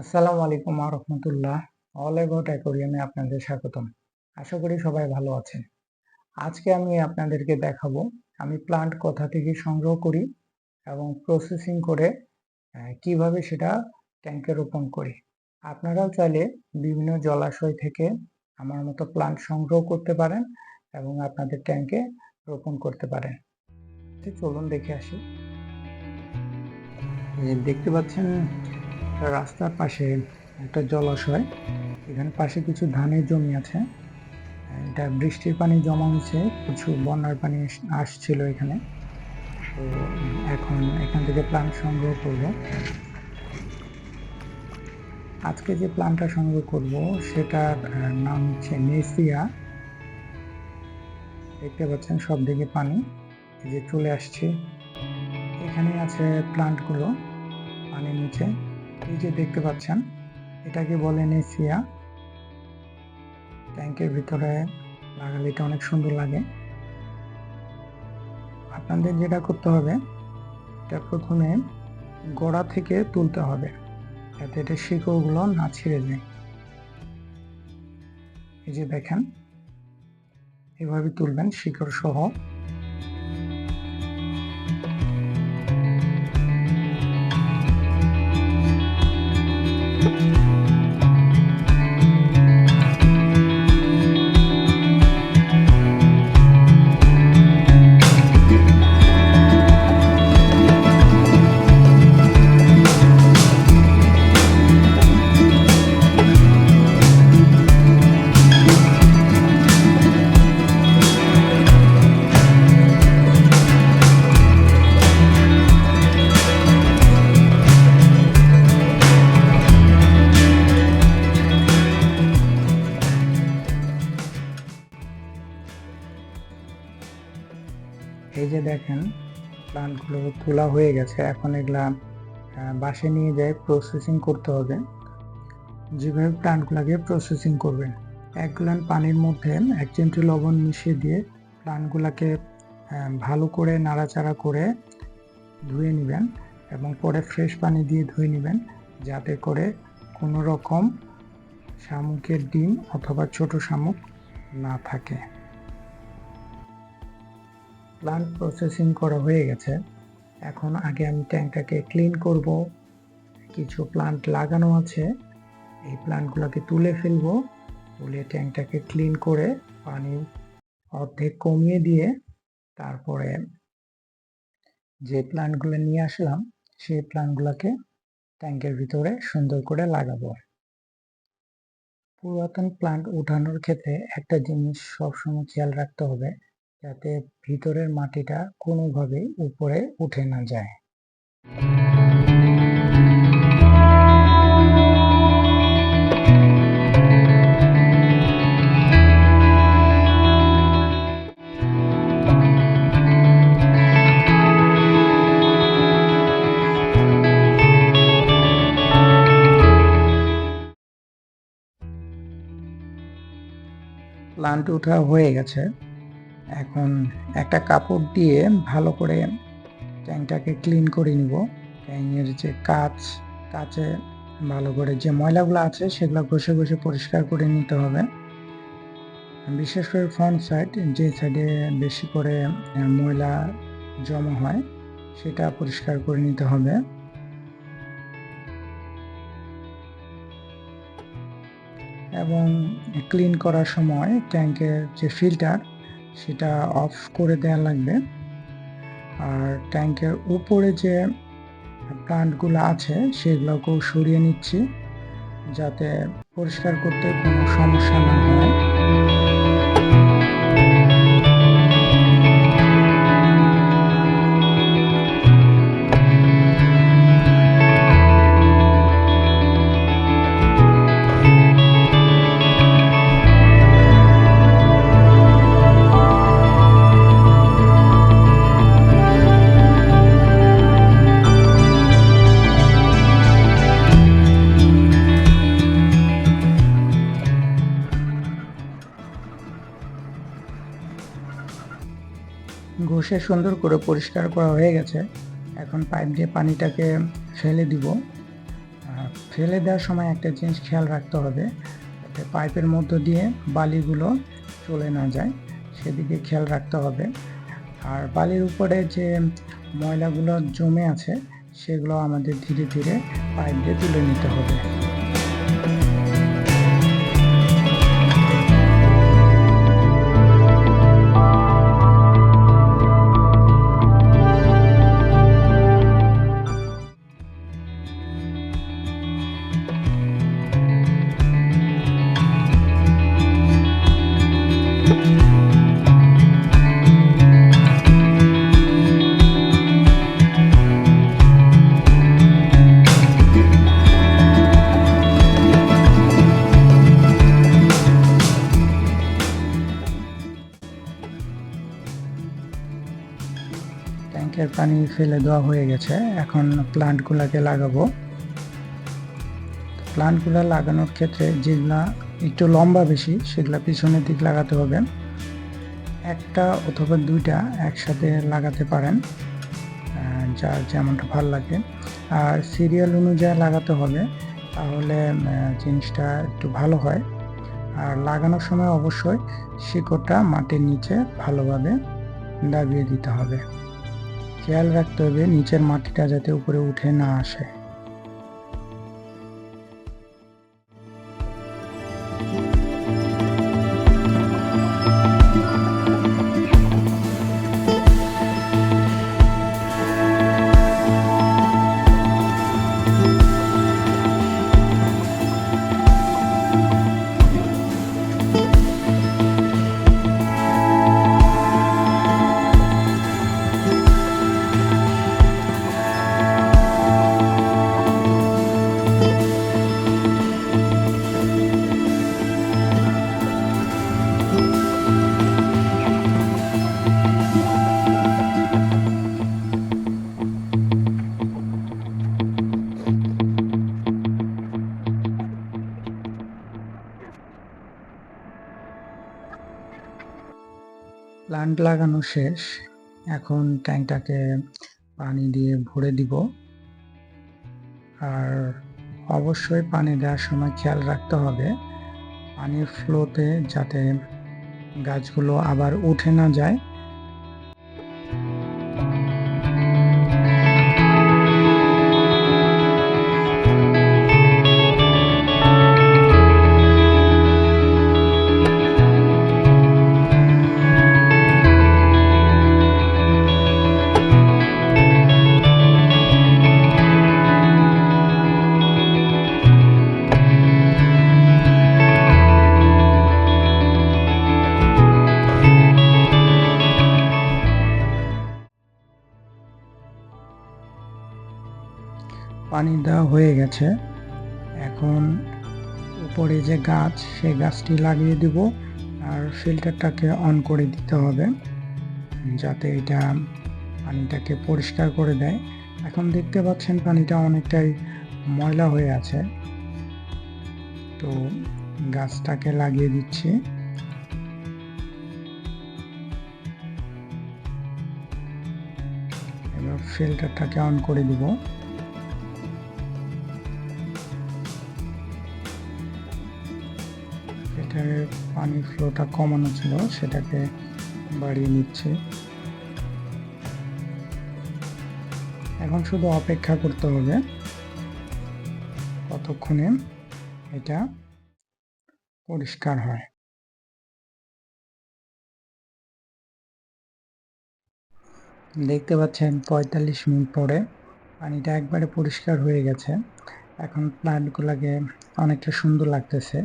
আসসালামু আলাইকুম রহমতুল্লাহ। All about অ্যাকোরিয়ামে আপনাদের স্বাগতম। আশা করি সবাই ভালো আছেন। আজকে আমি আপনাদেরকে দেখাবো, আমি প্লান্ট কোথা থেকে সংগ্রহ করি এবং প্রসেসিং করে কীভাবে সেটা ট্যাঙ্কে রোপণ করি। আপনারাও চাইলে বিভিন্ন জলাশয় থেকে আমার মতো প্লান্ট সংগ্রহ করতে পারেন এবং আপনাদের ট্যাঙ্কে রোপণ করতে পারেন। চলুন দেখে আসি। দেখতে পাচ্ছেন রাস্তার পাশে একটা জলাশয়। এখানে পাশে কিছু ধানের জমি আছে। এটা বৃষ্টির পানি জমা হয়েছে, কিছু বন্যার পানি আসছিল এখানে। তো এখন এখান থেকে প্লান্ট সংগ্রহ করব। আজকে যে প্লান্টটা সংগ্রহ করব, সেটার নাম হচ্ছে নেসিয়া। দেখতে পাচ্ছেন সব দিকে পানি যে চলে আসছে। এখানে আছে প্লান্টগুলো পানির নিচে। এই যে দেখতে পাচ্ছেন, এটাকে বলে নেসিয়া। ট্যাঙ্কের ভিতরে লাগালে এটা অনেক সুন্দর লাগে। আপনাদের যেটা করতে হবে, এটা প্রথমে গোড়া থেকে তুলতে হবে, যাতে এটা শিকড়গুলো না ছিঁড়ে যায়। এই যে দেখেন, এভাবে তুলবেন শিকড় সহ দেখেন, প্লান্টগুলো তোলা হয়ে গেছে। এখন এগুলা বাসে নিয়ে যায় প্রসেসিং করতে হবে। যেভাবে প্লান্টগুলোকে প্রসেসিং করবেন এক গ্লান পানির মধ্যে এক চিমটি লবণ মিশিয়ে দিয়ে প্লান্টগুলোকে ভালো করে নাড়াচাড়া করে ধুয়ে নেবেন এবং পরে ফ্রেশ পানি দিয়ে ধুয়ে নেবেন। যাতে করে কোনো রকম শামুকের ডিম অথবা ছোট শামুক না থাকে। প্লান্ট প্রসেসিং করা হয়ে গেছে। এখন আগে আমি ট্যাঙ্কটাকে ক্লিন করব। কিছু প্লান্ট লাগানো আছে। এই প্লান্টগুলোকে তুলে ফেলব। তুলে ট্যাঙ্কটাকে ক্লিন করে পানি অর্ধেক কমিয়ে দিয়ে তারপরে যে প্লান্টগুলো নিয়ে আসলাম, সেই প্লান্টগুলোকে ট্যাঙ্কের ভিতরে সুন্দর করে লাগাবো। পুরাতন প্লান্ট উঠানোর ক্ষেত্রে একটা জিনিস সবসময় খেয়াল রাখতে হবে যাতে ভিতরের মাটিটা কোনোভাবেই উপরে উঠে না যায়। প্লান্ট ওঠা হয়ে গেছে। এখন একটা কাপড় দিয়ে ভালো করে ট্যাঙ্কটাকে ক্লিন করে নিব। ট্যাঙ্কের যে কাচ, কাচে ভালো করে যে ময়লাগুলো আছে সেগুলো ঘষে ঘষে পরিষ্কার করে নিতে হবে। বিশেষ করে ফ্রন্ট সাইড যে সাইডে বেশি করে ময়লা জমা হয় সেটা পরিষ্কার করে নিতে হবে। এবং ক্লিন করার সময় ট্যাঙ্কের যে ফিল্টার সেটা অফ করে দেওয়া লাগবে। আর ট্যাঙ্কের উপরে যে প্লান্টগুলো আছে, সেগুলোকেও সরিয়ে নিচ্ছি, যাতে পরিষ্কার করতে কোনো সমস্যা না হয়। ঘষে সুন্দর করে পরিষ্কার করা হয়ে গেছে। এখন পাইপ দিয়ে পানিটাকে ফেলে দিব। ফেলে দেওয়ার সময় একটা জিনিস খেয়াল রাখতে হবে যাতে পাইপের মধ্য দিয়ে বালিগুলো চলে না যায়, সেদিকে খেয়াল রাখতে হবে। আর বালির উপরে যে ময়লাগুলো জমে আছে, সেগুলো আমাদের ধীরে ধীরে পাইপ দিয়ে তুলে নিতে হবে। ট্যাঙ্কের পানি ফেলে দেওয়া হয়ে গেছে। এখন প্লান্টগুলোকে লাগাবো। প্লান্টগুলো লাগানোর ক্ষেত্রে যেগুলা একটু লম্বা বেশি, সেগুলো পিছনের দিক লাগাতে হবে। একটা অথবা দুইটা একসাথে লাগাতে পারেন যার যেমনটা ভালো লাগে। আর সিরিয়াল অনুযায়ী লাগাতে হবে, তাহলে জিনিসটা একটু ভালো হয়। আর লাগানোর সময় অবশ্যই শিকড়টা মাটির নিচে ভালোভাবে দাবিয়ে দিতে হবে। খেয়াল রাখতে হবে নিচের মাটিটা যাতে উপরে উঠে না আসে। প্লান্ট লাগানো শেষ। এখন ট্যাঙ্কটাকে পানি দিয়ে ভরে দিব। আর অবশ্যই পানি দেওয়ার সময় খেয়াল রাখতে হবে, পানির ফ্লোতে যাতে গাছগুলো আবার উঠে না যায়। পানি দেওয়া হয়ে গেছে। এখন উপরে যে গাছ, সেই গাছটি লাগিয়ে দিব আর ফিল্টারটাকে অন করে দিতে হবে যাতে এটা পানিটাকে পরিষ্কার করে দেয়। এখন দেখতে পাচ্ছেন পানিটা অনেকটাই ময়লা হয়ে আছে। তো গাছটাকে লাগিয়ে দিচ্ছি। এবার ফিল্টারটাকে অন করে দিব। ফিল্টারের পানির ফ্লোটা কমানো ছিল, সেটাকে বাড়িয়ে নিচ্ছে। এখন শুধু অপেক্ষা করতে হবে কতক্ষণে এটা পরিষ্কার হয়। দেখতে পাচ্ছেন পঁয়তাল্লিশ মিনিট পরে পানিটা একবারে পরিষ্কার হয়ে গেছে। এখন প্লান্টগুলোকে অনেকটা সুন্দর লাগতেছে।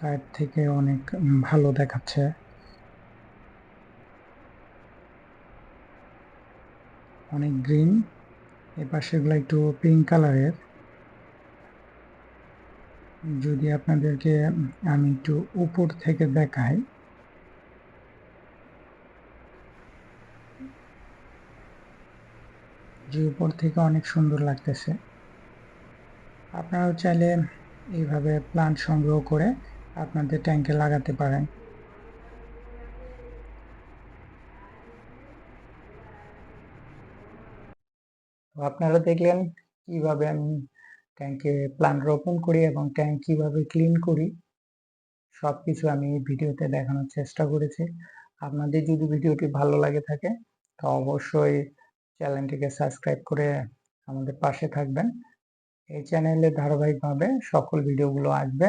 সাইড থেকে অনেক ভালো দেখাচ্ছে। অনেক গ্রিন। এই পাশেগুলো একটু পিঙ্ক কালারের যদি আপনাদেরকে আমি একটু উপর থেকে দেখাই। যে উপর থেকে অনেক সুন্দর লাগতেছে। আপনারাও চাইলে এইভাবে প্লান্ট সংগ্রহ করে আপনাদের ট্যাঙ্কে লাগাতে পারেন। আপনারা দেখলেন কীভাবে আমি ট্যাঙ্কে প্লান্ট রোপণ করি এবং ট্যাঙ্ক কীভাবে ক্লিন করি। সব কিছু আমি এই ভিডিওতে দেখানোর চেষ্টা করেছি। আপনাদের যদি ভিডিওটি ভালো লাগে থাকে, তো অবশ্যই চ্যানেলটিকে সাবস্ক্রাইব করে আমাদের পাশে থাকবেন। এই চ্যানেলে ধারাবাহিকভাবে সকল ভিডিওগুলো আসবে।